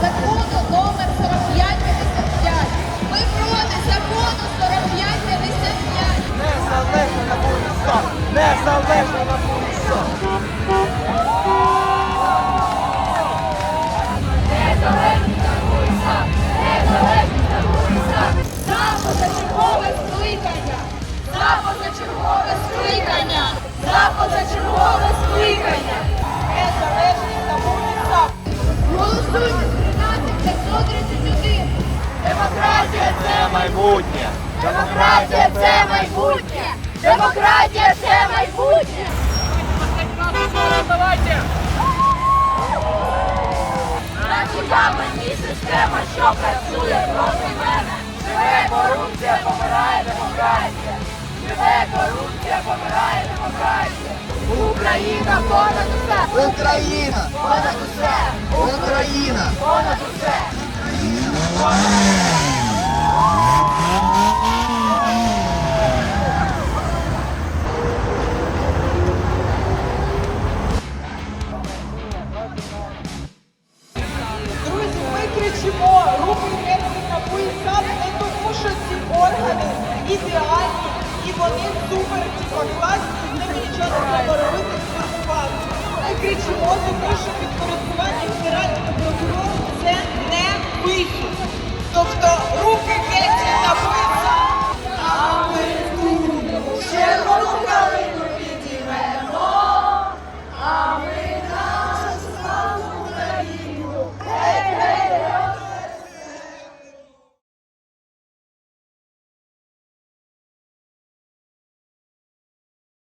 закону номер 4555. Ми проти закону 4555. Незалежно на вулиця, незалежно на вулиця. Незалежно на вулиця, незалежно на вулиця. За позачергове скликання, за позачергове скликання. 531! Демократія це майбутнє. Демократія це майбутнє! Демократія це майбутнє! Нафіга мені система, що працює проти мене? Живе корупція, помирає демократія! Живе корупція, помирає демократія! Україна понад усе! Україна! Понад усе! Друзі, ми кричимо руки на пояса не тому, що ці органи ідеальні і вони супер класні, нічого не треба робити. Ми кричимо, тому що підпорядкування Генеральному прокурору